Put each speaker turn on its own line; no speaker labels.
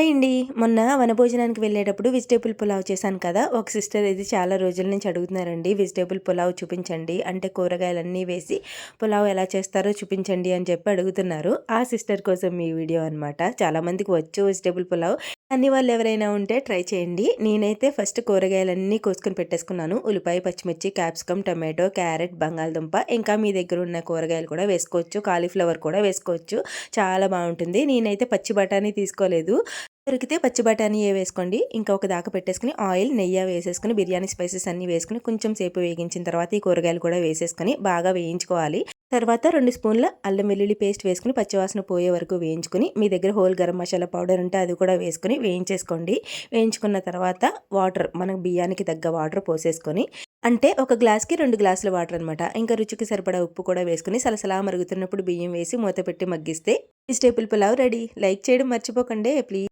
Hi అండి. మొన్న వనభోజనానికి వెళ్ళేటప్పుడు వెజిటేబుల్ పులావ్ చేశాను కదా. ఒక సిస్టర్ ఇది చాలా రోజుల నుంచి అడుగుతున్నారండి వెజిటేబుల్ పులావ్ చూపించండి. అంటే కూరగాయలన్నీ వేసి పులావ్ ఎలా చేస్తారో చూపించండి అని చెప్పి అడుగుతున్నారు. ఆ సిస్టర్ కోసం మీ వీడియో అనమాట చాలామందికి వచ్చు వెజిటేబుల్ పులావ్. అన్ని వాళ్ళు ఎవరైనా ఉంటే ట్రై చేయండి. నేనైతే ఫస్ట్ కూరగాయలన్నీ కోసుకొని పెట్టేసుకున్నాను. ఉల్లిపాయ పచ్చిమిర్చి క్యాప్సికమ్ టమాటో క్యారెట్ బంగాళదుంప. ఇంకా మీ దగ్గర ఉన్న కూరగాయలు కూడా వేసుకోవచ్చు. కాలీఫ్లవర్ కూడా వేసుకోవచ్చు. చాలా బాగుంటుంది. నేనైతే పచ్చి బఠానీ తీసుకోలేదు. దొరికితే పచ్చి బఠానీ వేసుకోండి? ఇంకా ఒక దాకా పెట్టేసుకుని ఆయిల్ నెయ్యి వేసేసుకుని బిర్యానీ స్పైసెస్ అన్ని వేసుకుని కొంచెం సేపు వేగించిన తర్వాత ఈ కూరగాయలు కూడా వేసేసుకొని బాగా వేయించుకోవాలి. తర్వాత రెండు స్పూన్ల అల్లం వెల్లుల్లి పేస్ట్ వేసుకుని పచ్చివాసన పోయే వరకు వేయించుకుని మీ దగ్గర హోల్ గరం మసాలా పౌడర్ ఉంటే అది కూడా వేసుకుని వేయించేసుకోండి. వేయించుకున్న తర్వాత వాటర్ మనం బియ్యానికి తగ్గ వాటర్ పోసేసుకొని అంటే ఒక గ్లాస్కి రెండు గ్లాసుల వాటర్ అనమాట ఇంకా రుచికి సరిపడా ఉప్పు కూడా వేసుకుని సలసలా మరుగుతున్నప్పుడు బియ్యం వేసి మూత పెట్టి మగ్గిస్తే వెజిటేబుల్ పులావ్ రెడీ. లైక్ చేయడం మర్చిపోకండి ప్లీజ్.